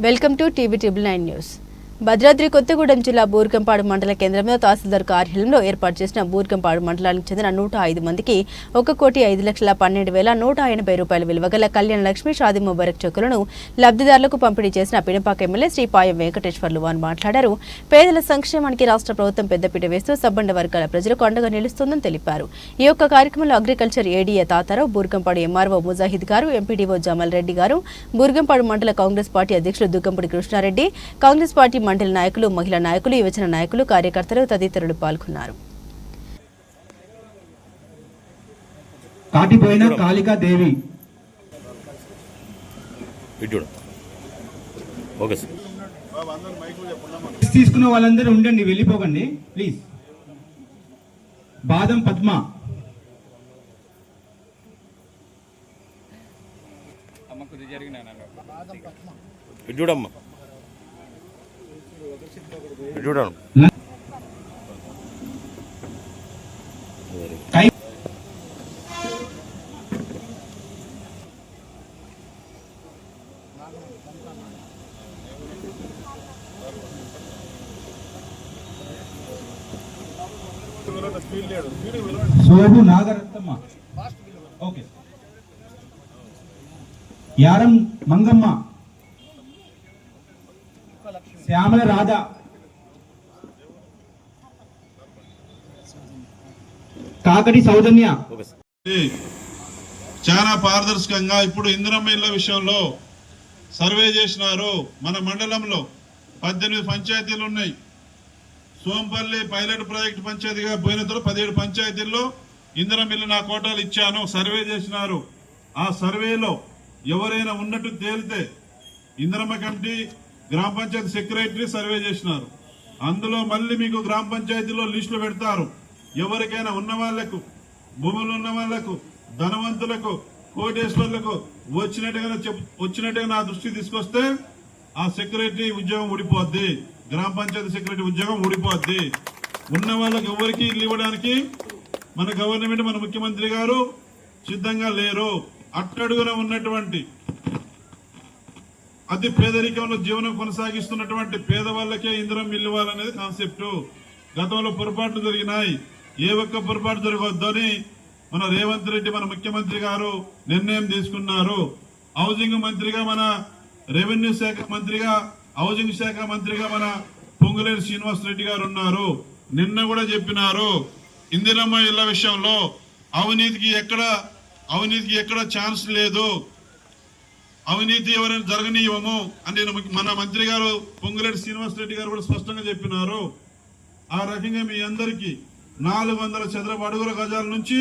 welcome to TV triple nine news Bhadradri Kothagudem జిల్లా బూర్గంపాడు మండల కేంద్రంలో తహసీల్దార్ కార్యాలయంలో ఏర్పాటు చేసిన బూర్గంపాడు మండలానికి చెందిన నూట ఐదు మందికి ఒక కోటి ఐదు లక్షల పన్నెండు వేల నూట ఎనభై రూపాయల విలువ గల కళ్యాణ లక్ష్మి షాది ముబారక్ చెక్కులను లబ్ధిదారులకు పంపిణీ చేసిన పినపాక ఎమ్మెల్యే శ్రీ పాయం వెంకటేశ్వర్లు వారు మాట్లాడారు. పేదల సంక్షేమానికి రాష్ట్ర ప్రభుత్వం పెద్దపీట వేస్తూ సబ్బండ వర్గాల ప్రజలకు అండగా నిలుస్తోందని తెలిపారు. ఈ యొక్క కార్యక్రమంలో agriculture ADA Tatarao Burgampadu MRO Mujahid garu MPDO Jamal Reddy గారు బూర్గంపాడు మండల కాంగ్రెస్ పార్టీ అధ్యక్షులు దుగ్గంపూడి కృష్ణారెడ్డి కాంగ్రెస్ పార్టీ మండలి నాయకులు మహిళా నాయకులు యువజన నాయకులు కార్యకర్తలు తదితరులు పాల్గొన్నారు. కాటిపోయిన కాళికా దేవి. తీసుకున్న వాళ్ళందరూ ఉండండి వెళ్ళిపోకండి ప్లీజ్. బాదం పద్మ. చూడమ్మా. చూడను సోబు నాగరత్నమ్మ. ఓకే. యారం మంగమ్మ. శ్యామల రాధా. కాకటి సౌజన్య. చాలా పారదర్శకంగా ఇప్పుడు ఇందిరమ్మ ఇళ్ళ విషయంలో సర్వే చేసినారు. మన మండలంలో పద్దెనిమిది పంచాయతీలు ఉన్నాయి. సోంపల్లి పైలట్ ప్రాజెక్ట్ పంచాయతీగా పోయిన తర్వాత పదిహేడు పంచాయతీల్లో ఇందిరమ్మ ఇల్లు నా కోటాలు ఇచ్చాను సర్వే చేసినారు. ఆ సర్వేలో ఎవరైనా ఉన్నట్టు తేలితే ఇందిరమ్మ కమిటీ గ్రామ పంచాయతీ సెక్రటరీ సర్వే చేసినారు. అందులో మళ్ళీ మీకు గ్రామ పంచాయతీలో లిస్టులు పెడతారు. ఎవరికైనా ఉన్న వాళ్ళకు భూములు ఉన్న వాళ్ళకు ధనవంతులకు కోటేశ్వర్లకు వచ్చినట్టుగా చెప్ వచ్చినట్టుగా నా దృష్టికి తీసుకొస్తే ఆ సెక్రటరీ ఉద్యోగం ఊడిపోద్ది. గ్రామ పంచాయతీ సెక్రటరీ ఉద్యోగం ఊడిపోద్ది. ఉన్న వాళ్ళకి ఎవరికి ఇల్లు ఇవ్వడానికి మన గవర్నమెంట్ మన ముఖ్యమంత్రి గారు సిద్ధంగా లేరు. అట్టడుగున ఉన్నటువంటి అతి పేదరికంలో జీవనం కొనసాగిస్తున్నటువంటి పేదవాళ్ళకే ఇంద్రం ఇల్లు అనేది కాన్సెప్ట్ గతంలో పొరపాట్లు జరిగినాయి. ఏ ఒక్క పొరపాటు జరగొద్దని మన రేవంత్ రెడ్డి మన ముఖ్యమంత్రి గారు నిర్ణయం తీసుకున్నారు. హౌసింగ్ మంత్రిగా మన రెవెన్యూ శాఖ మంత్రిగా హౌసింగ్ శాఖ మంత్రిగా మన పొంగులేరు శ్రీనివాస్ రెడ్డి గారు ఉన్నారు. నిన్న కూడా చెప్పినారు. ఇందిరమ్మ ఇళ్ళ విషయంలో అవినీతికి ఎక్కడ అవినీతికి ఎక్కడ ఛాన్స్ లేదు. అవినీతి ఎవరైనా జరగనీయము అని మన మంత్రి గారు పొంగులేటి శ్రీనివాస్ రెడ్డి గారు కూడా స్పష్టంగా చెప్పినారు. ఆ రకంగా మీ అందరికీ నాలుగు వందల చదరపు అడుగుల గజాల నుంచి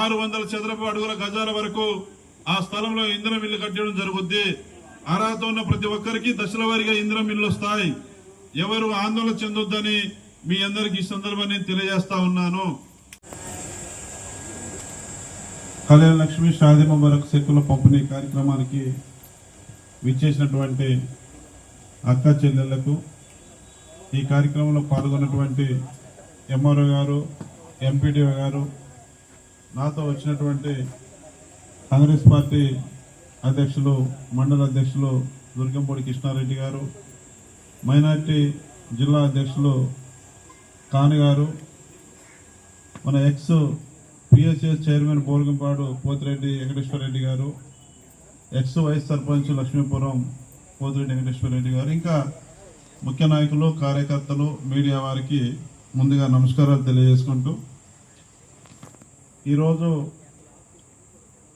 ఆరు వందల చదరపు అడుగుల గజాల వరకు ఆ స్థలంలో ఇంధనం ఇల్లు కట్టడం జరుగుద్ది. అర్హత ఉన్న ప్రతి ఒక్కరికి దశల వారీగా ఇంధనం ఇల్లు వస్తాయి. ఎవరు ఆందోళన చెందొద్దని మీ అందరికీ ఈ సందర్భాన్ని తెలియజేస్తా ఉన్నాను. కళ్యాణ లక్ష్మి షాదిమ వరకు శక్తుల పంపిణీ కార్యక్రమానికి విచ్చేసినటువంటి అక్క చెల్లెళ్ళకు ఈ కార్యక్రమంలో పాల్గొన్నటువంటి ఎంఆర్ఓ గారు ఎంపీడీఓ గారు నాతో వచ్చినటువంటి కాంగ్రెస్ పార్టీ అధ్యక్షులు మండల అధ్యక్షులు దుర్గంపూడి కృష్ణారెడ్డి గారు మైనార్టీ జిల్లా అధ్యక్షులు కాని గారు మన ex PSS chairman Burgampadu Pothireddy Venkateswara Reddy garu ex vice sarpanch Lakshmipuram Pothireddy Venkateswara Reddy garu ఇంకా ముఖ్య నాయకులు కార్యకర్తలు మీడియా వారికి ముందుగా నమస్కారాలు తెలియజేసుకుంటూ ఈరోజు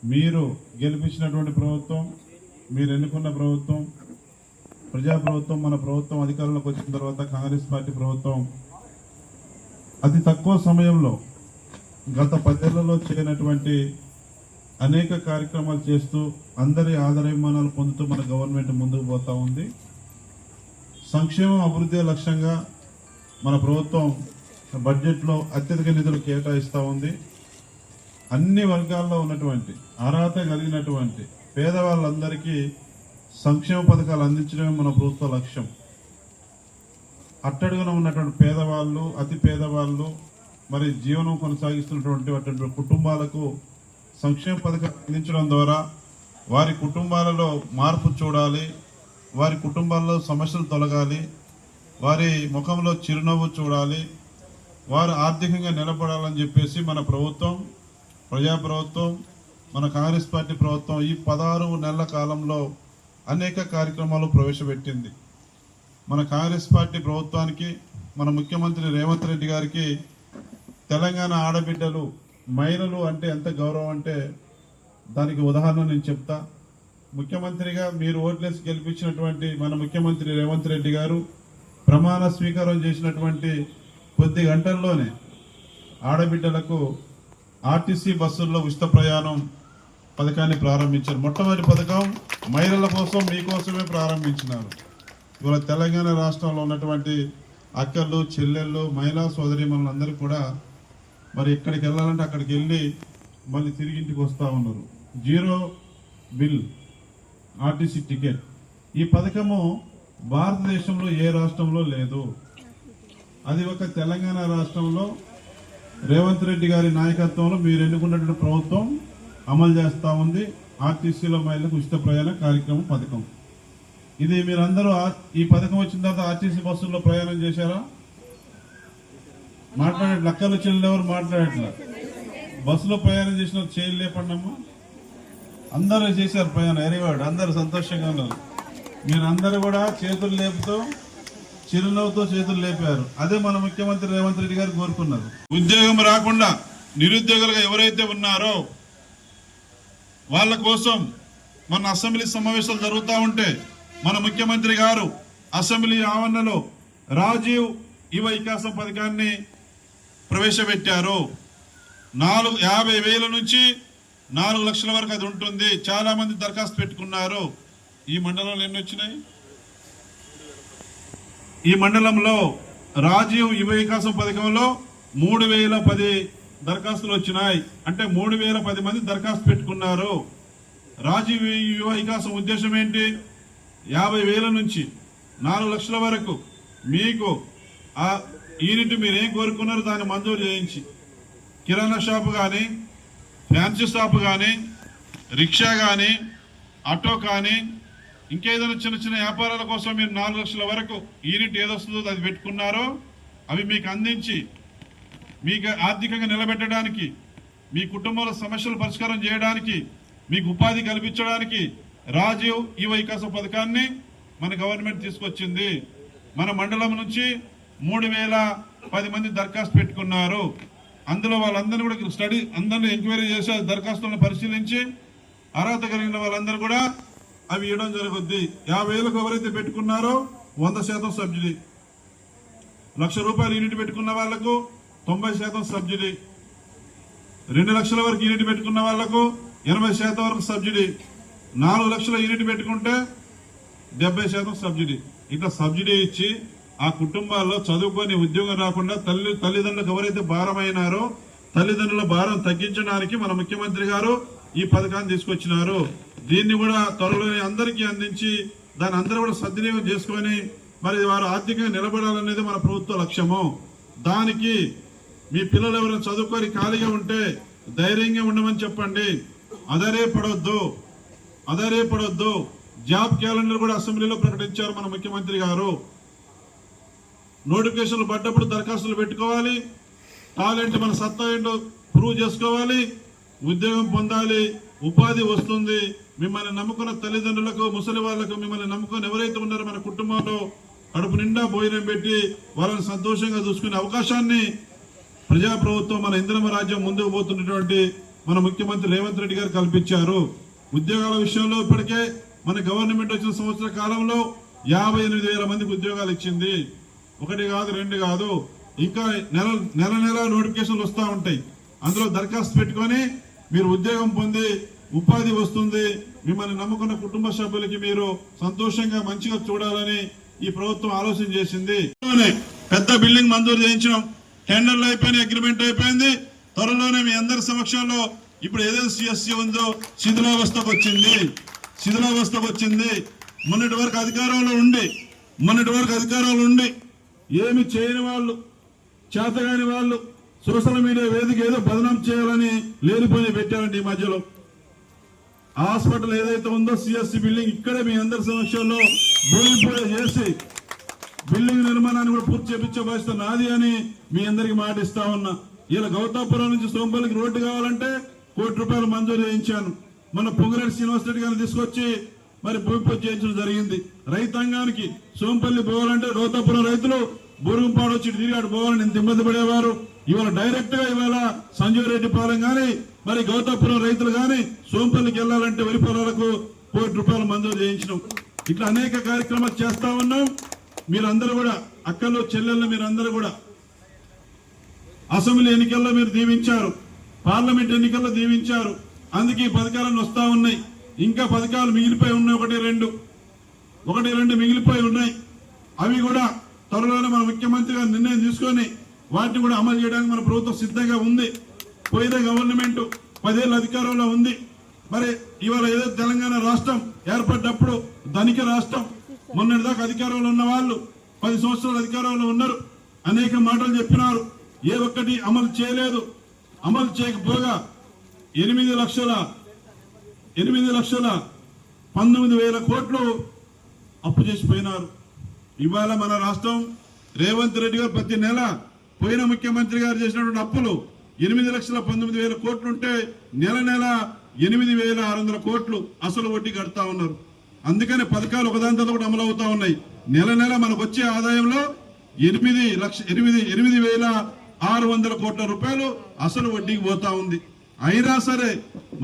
మీరు గెలిపించినటువంటి ప్రభుత్వం మీరు ఎన్నుకున్న ప్రభుత్వం ప్రజా ప్రభుత్వం మన ప్రభుత్వం అధికారంలోకి వచ్చిన తర్వాత కాంగ్రెస్ పార్టీ ప్రభుత్వం అతి తక్కువ సమయంలో గత పదేళ్ళలో చేయనటువంటి అనేక కార్యక్రమాలు చేస్తూ అందరి ఆదరాభిమానాలు పొందుతూ మన గవర్నమెంట్ ముందుకు పోతా ఉంది. సంక్షేమం అభివృద్ధి లక్ష్యంగా మన ప్రభుత్వం బడ్జెట్లో అత్యధిక నిధులు కేటాయిస్తూ ఉంది. అన్ని వర్గాల్లో ఉన్నటువంటి అర్హత కలిగినటువంటి పేదవాళ్ళందరికీ సంక్షేమ పథకాలు అందించడమే మన ప్రభుత్వ లక్ష్యం. అట్టడుగున ఉన్నటువంటి పేదవాళ్ళు అతి పేదవాళ్ళు మరి జీవనం కొనసాగిస్తున్నటువంటి అటువంటి కుటుంబాలకు సంక్షేమ పథకాలు అందించడం ద్వారా వారి కుటుంబాలలో మార్పు చూడాలి వారి కుటుంబాల్లో సమస్యలు తొలగాలి వారి ముఖంలో చిరునవ్వు చూడాలి. వారు ఆర్థికంగా నిలబడాలని చెప్పేసి మన ప్రభుత్వం ప్రజా ప్రభుత్వం మన కాంగ్రెస్ పార్టీ ప్రభుత్వం ఈ పదహారు నెలల కాలంలో అనేక కార్యక్రమాలు ప్రవేశపెట్టింది. మన కాంగ్రెస్ పార్టీ ప్రభుత్వానికి మన ముఖ్యమంత్రి రేవంత్ రెడ్డి గారికి తెలంగాణ ఆడబిడ్డలు మహిళలు అంటే ఎంత గౌరవం అంటే దానికి ఉదాహరణ నేను చెప్తా. ముఖ్యమంత్రిగా మీరు ఓట్లేసి గెలిపించినటువంటి మన ముఖ్యమంత్రి రేవంత్ రెడ్డి గారు ప్రమాణ స్వీకారం చేసినటువంటి కొద్ది గంటల్లోనే ఆడబిడ్డలకు ఆర్టీసీ బస్సుల్లో ఉచిత ప్రయాణం పథకాన్ని ప్రారంభించారు. మొట్టమొదటి పథకం మహిళల కోసం మీకోసమే ప్రారంభించినారు. ఇవాళ తెలంగాణ రాష్ట్రంలో ఉన్నటువంటి అక్కలు చెల్లెళ్ళు మహిళా సోదరి అందరూ కూడా మరి ఎక్కడికి వెళ్ళాలంటే అక్కడికి వెళ్ళి మళ్ళీ తిరిగి ఇంటికి వస్తూ ఉన్నారు. Zero bill RTC ticket. ఈ పథకము భారతదేశంలో ఏ రాష్ట్రంలో లేదు. అది ఒక తెలంగాణ రాష్ట్రంలో రేవంత్ రెడ్డి గారి నాయకత్వంలో మీరు ఎన్నుకున్నటువంటి ప్రభుత్వం అమలు చేస్తూ ఉంది. ఆర్టీసీలో మహిళలకు ఉచిత ప్రయాణ కార్యక్రమం పథకం. ఇది మీరందరూ ఈ పథకం వచ్చిన తర్వాత ఆర్టీసీ బస్సుల్లో ప్రయాణం చేశారా? మాట్లాడే లక్కలు చెల్లెలు ఎవరు మాట్లాడట్లా? బస్సులో ప్రయాణం చేసిన చేయలేపండమ్మా. అందరూ చేశారు ప్రయాణం. ఎరివాడు అందరూ సంతోషంగా ఉన్నారు. మీరందరూ కూడా చేతులు లేపుతూ చిరునవ్వుతో చేతులు లేపారు. అదే మన ముఖ్యమంత్రి రేవంత్ రెడ్డి గారు కోరుకున్నారు. ఉద్యోగం రాకుండా నిరుద్యోగులుగా ఎవరైతే ఉన్నారో వాళ్ళ కోసం మన అసెంబ్లీ సమావేశాలు జరుగుతూ ఉంటే మన ముఖ్యమంత్రి గారు అసెంబ్లీ ఆవరణలో రాజీవ్ యువ వికాసం పథకాన్ని ప్రవేశపెట్టారు. నాలుగు యాభై వేల నుంచి నాలుగు లక్షల వరకు అది ఉంటుంది. చాలామంది దరఖాస్తు పెట్టుకున్నారు. ఈ మండలంలో ఎన్ని వచ్చినాయి? ఈ మండలంలో రాజీవ్ యువ వికాసం పథకంలో మూడు వేల పది దరఖాస్తులు వచ్చినాయి. అంటే మూడు వేల పది మంది దరఖాస్తు పెట్టుకున్నారు. రాజీవ్ యువ వికాసం ఉద్దేశం ఏంటి? యాభై వేల నుంచి నాలుగు లక్షల వరకు మీకు ఆ యూనిట్ మీరు ఏం కోరుకున్నారో దాన్ని మంజూరు చేయించి. కిరాణా షాపు కానీ ఫ్యాన్సీ షాపు కానీ రిక్షా కానీ ఆటో కానీ ఇంకేదైనా చిన్న చిన్న వ్యాపారాల కోసం మీరు నాలుగు లక్షల వరకు యూనిట్ ఏదొస్తుందో అది పెట్టుకున్నారో అవి మీకు అందించి మీకు ఆర్థికంగా నిలబెట్టడానికి మీ కుటుంబాల సమస్యలు పరిష్కారం చేయడానికి మీకు ఉపాధి కల్పించడానికి రాజీవ్ ఈ వికాస పథకాన్ని మన గవర్నమెంట్ తీసుకొచ్చింది. మన మండలం నుంచి మూడు వేల పది మంది దరఖాస్తు పెట్టుకున్నారు. అందులో వాళ్ళందరినీ కూడా స్టడీ అందరిని ఎంక్వైరీ చేసి దరఖాస్తులను పరిశీలించి అర్హత కలిగిన వాళ్ళందరూ కూడా అవి ఇవ్వడం జరుగుద్ది. యాభై వేలకు ఎవరైతే పెట్టుకున్నారో వంద శాతం సబ్సిడీ. లక్ష రూపాయలు యూనిట్ పెట్టుకున్న వాళ్ళకు తొంభై శాతం సబ్సిడీ. రెండు లక్షల వరకు యూనిట్ పెట్టుకున్న వాళ్ళకు ఎనభై శాతం వరకు సబ్సిడీ. నాలుగు లక్షల యూనిట్ పెట్టుకుంటే డెబ్బై శాతం సబ్సిడీ. ఇట్లా సబ్సిడీ ఇచ్చి ఆ కుటుంబాల్లో చదువుకొని ఉద్యోగం రాకుండా తల్లి తల్లిదండ్రులకు ఎవరైతే భారమైనారో తల్లిదండ్రుల భారం తగ్గించడానికి మన ముఖ్యమంత్రి గారు ఈ పథకాన్ని తీసుకొచ్చినారు. దీన్ని కూడా త్వరలోనే అందరికీ అందించి దాని అందరూ కూడా సద్వినియోగం చేసుకొని మరి వారు ఆర్థికంగా నిలబడాలనేది మన ప్రభుత్వ లక్ష్యము. దానికి మీ పిల్లలు ఎవరైనా చదువుకొని ఖాళీగా ఉంటే ధైర్యంగా ఉండమని చెప్పండి. అదరే పడొద్దు అదరే పడొద్దు జాబ్ క్యాలెండర్ కూడా అసెంబ్లీలో ప్రకటించారు మన ముఖ్యమంత్రి గారు. నోటిఫికేషన్లు పడ్డప్పుడు దరఖాస్తులు పెట్టుకోవాలి. టాలెంట్ మన సత్తా ఏంటో ప్రూవ్ చేసుకోవాలి. ఉద్యోగం పొందాలి. ఉపాధి వస్తుంది. మిమ్మల్ని నమ్ముకున్న తల్లిదండ్రులకు ముసలి వాళ్ళకు మిమ్మల్ని నమ్ముకొని ఎవరైతే ఉన్నారో మన కుటుంబంలో కడుపు నిండా భోజనం పెట్టి వాళ్ళని సంతోషంగా చూసుకునే అవకాశాన్ని ప్రజాప్రభుత్వం మన ఇంద్రమ రాజ్యం ముందుకు పోతున్నటువంటి మన ముఖ్యమంత్రి రేవంత్ రెడ్డి గారు కల్పించారు. ఉద్యోగాల విషయంలో ఇప్పటికే మన గవర్నమెంట్ వచ్చిన సంవత్సర కాలంలో యాభై ఎనిమిది వేల మందికి ఉద్యోగాలు ఇచ్చింది. ఒకటి కాదు రెండు కాదు ఇంకా నెల నెల నెల నోటిఫికేషన్లు వస్తూ ఉంటాయి. అందులో దరఖాస్తు పెట్టుకొని మీరు ఉద్యోగం పొంది ఉపాధి వస్తుంది. మిమ్మల్ని నమ్ముకున్న కుటుంబ సభ్యులకి మీరు సంతోషంగా మంచిగా చూడాలని ఈ ప్రభుత్వం ఆలోచన చేసింది. పెద్ద బిల్డింగ్ మంజూరు చేయించడం టెండర్లు అయిపోయినాయి అగ్రిమెంట్ అయిపోయింది. త్వరలోనే మీ అందరి సమక్షంలో ఇప్పుడు ఏదైతే సిఎస్సి ఉందో శిథిలావస్థకు వచ్చింది. శిథిలావస్థకు వచ్చింది. మొన్నటి వరకు అధికారంలో ఉండి మొన్నటి వరకు అధికారంలో ఉండి ఏమి చేయని వాళ్ళు చేతగాని వాళ్ళు సోషల్ మీడియా వేదిక ఏదో బదనాం చేయాలని లేనిపోయి పెట్టారండి ఈ మధ్యలో? హాస్పిటల్ ఏదైతే ఉందో సిఎస్సి బిల్డింగ్ ఇక్కడే మీ అందరి సమక్షంలో భూమి పూజ చేసి బిల్డింగ్ నిర్మాణాన్ని కూడా పూర్తి చేపించే బాధ్యత నాది అని మీ అందరికి మాట ఇస్తా ఉన్నా. ఇలా గౌతాపురం నుంచి సోంపల్లికి రోడ్డు కావాలంటే కోటి రూపాయలు మంజూరు చేయించాను. మన పొంగిరెడ్డి యూనివర్సిటీ రెడ్డి గారిని తీసుకొచ్చి మరి భూమి పూజ చేయించడం జరిగింది. రైతాంగానికి సోంపల్లి పోవాలంటే గౌతాపురం రైతులు బూరుగుంపాడు వచ్చి తిరిగాడు పోవాలని ఇంత ఇబ్బంది పడేవారు. ఇవాళ డైరెక్ట్గా ఇవాళ సంజీవ్ రెడ్డి పాలెం కానీ మరి గౌతాపురం రైతులు కానీ సోంపల్లికి వెళ్ళాలంటే వరి పొలాలకు కోటి రూపాయలు మంజూరు చేయించడం ఇట్లా అనేక కార్యక్రమాలు చేస్తా ఉన్నాం. మీరందరూ కూడా అక్కలు చెల్లెళ్ళు మీరందరూ కూడా. అసెంబ్లీ ఎన్నికల్లో మీరు దీవించారు. పార్లమెంట్ ఎన్నికల్లో దీవించారు. అందుకే ఈ పథకాలను వస్తూ ఉన్నాయి. ఇంకా పథకాలు మిగిలిపోయి ఉన్నాయి. ఒకటి రెండు. ఒకటి రెండు మిగిలిపోయి ఉన్నాయి. అవి కూడా త్వరలోనే మన ముఖ్యమంత్రి గారు నిర్ణయం తీసుకొని వాటిని కూడా అమలు చేయడానికి మన ప్రభుత్వం సిద్ధంగా ఉంది. పోయిన గవర్నమెంట్ పదేళ్ళ అధికారంలో ఉంది. మరి ఇవాళ ఏదో తెలంగాణ రాష్ట్రం ఏర్పడ్డప్పుడు ధనిక రాష్ట్రం మొన్నటిదాకా అధికారంలో ఉన్న వాళ్ళు పది సంవత్సరాలు అధికారంలో ఉన్నారు. అనేక మాటలు చెప్పినారు. ఏ ఒక్కటి అమలు చేయలేదు. అమలు చేయకపోగా ఎనిమిది లక్షల ఎనిమిది లక్షల పంతొమ్మిది వేల కోట్లు అప్పు చేసిపోయినారు. ఇవాళ మన రాష్ట్రం రేవంత్ రెడ్డి గారు ప్రతి నెల పోయిన ముఖ్యమంత్రి గారు చేసినటువంటి అప్పులు ఎనిమిది లక్షల పంతొమ్మిది వేల కోట్లు ఉంటే నెల నెల ఎనిమిది వేల ఆరు వందల కోట్లు అసలు వడ్డీ కడతా ఉన్నారు. అందుకని పథకాలు ఒకదాని తర్వాత కూడా అమలు అవుతా ఉన్నాయి. నెల నెల మనకు వచ్చే ఆదాయంలో ఎనిమిది లక్ష ఎనిమిది ఎనిమిది వేల ఆరు వందల కోట్ల రూపాయలు అసలు వడ్డీకి పోతా ఉంది. అయినా సరే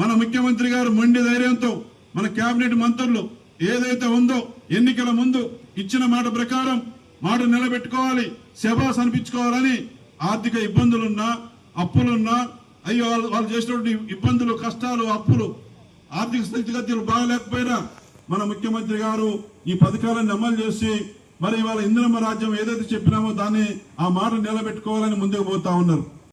మన ముఖ్యమంత్రి గారు మొండి ధైర్యంతో మన కేబినెట్ మంత్రులు ఏదైతే ఉందో ఎన్నికల ముందు ఇచ్చిన మాట ప్రకారం మాట నిలబెట్టుకోవాలి శబాస్ అనిపించుకోవాలని ఆర్థిక ఇబ్బందులున్నా అప్పులున్నా అయ్యో వాళ్ళు వాళ్ళు చేసినటువంటి ఇబ్బందులు కష్టాలు అప్పులు ఆర్థిక స్థితిగతులు బాగలేకపోయినా మన ముఖ్యమంత్రి గారు ఈ పథకాలను అమలు చేసి మరి ఇవాళ ఇంద్రమ రాజ్యం ఏదైతే చెప్పినామో దాన్ని ఆ మాట నిలబెట్టుకోవాలని ముందుకు పోతా ఉన్నారు.